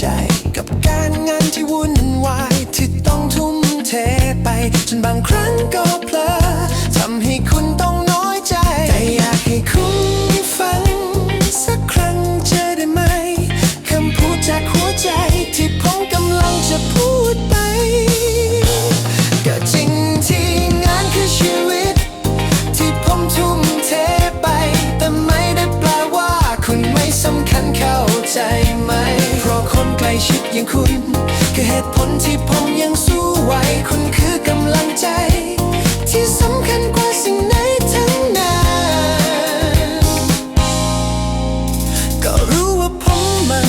จ กับการงานที่วุ่นวายที่ต้องทุ่มเทไป จนบางครั้งก็เพลอทำให้คุณต้องน้อยใจ แต่อยากให้คุณฟัง สักครั้งเจอได้ไหมคำพูดจากหัวใจที่ผมกำลังจะพูดไป ก็จริงที่งานคือชีวิต ที่ผมทุ่มเทไป แต่ไม่ได้แปลว่าคุณไม่สำคัญเข้าใจ อย่างคุณ คือเหตุผลที่ผมยังสู้ไหวคุณคือกำลังใจ ที่สำคัญกว่าสิ่งไหนทั้งนั้นก็รู้ว่าผมมัน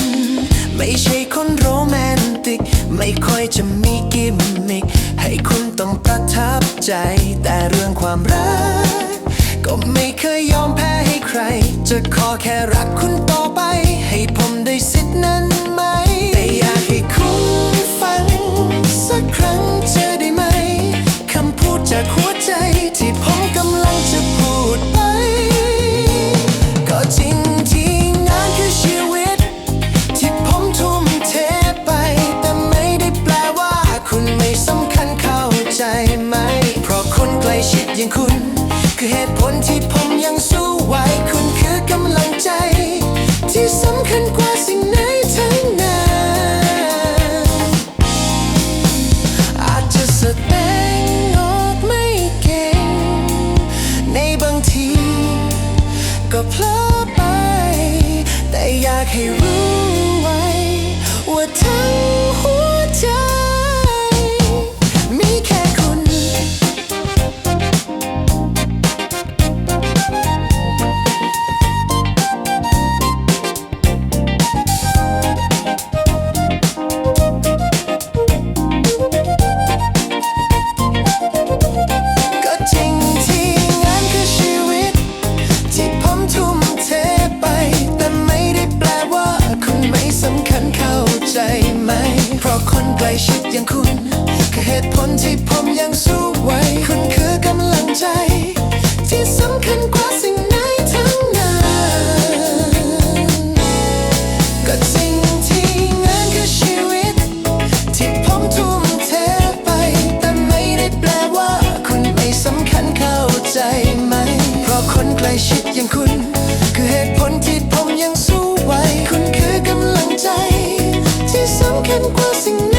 ไม่ใช่คนโรแมนติก ไม่ค่อยจะมีกิมมิกให้คุณต้องประทับใจ แต่เรื่องความรัก ก็ไม่เคยยอมแพ้ให้ใคร จะขอแค่รักคุณต่อไป ให้ผมได้สิทธินั้น อย่างคุณ คือเหตุผลที่ผมยังสู้ไหวคุณคือกำลังใจ ที่สำคัญกว่าสิ่งไหนทั้งนั้นอาจจะแสดงออกไม่เก่ง ในบางที ก็เพลอไป แต่อยากให้รู้ไว้ ว่าทั้ง เพราะคนใกล้ชิดอย่างคุณคือเหตุผลที่ผมยังสู้ไหวคุณคือกำลังใจ ที่สำคัญกว่าสิ่งไหนทั้งนั้นก็จริงที่งานคือชีวิต ที่ผมทุ่มเทไป แต่ไม่ได้แปลว่า คุณไม่สำคัญเข้าใจไหม เพราะคนใกล้ชิดอย่างคุณ คือเหตุผลที่ผมยังสู้ไหวคุณคือกำลังใจ ที่ส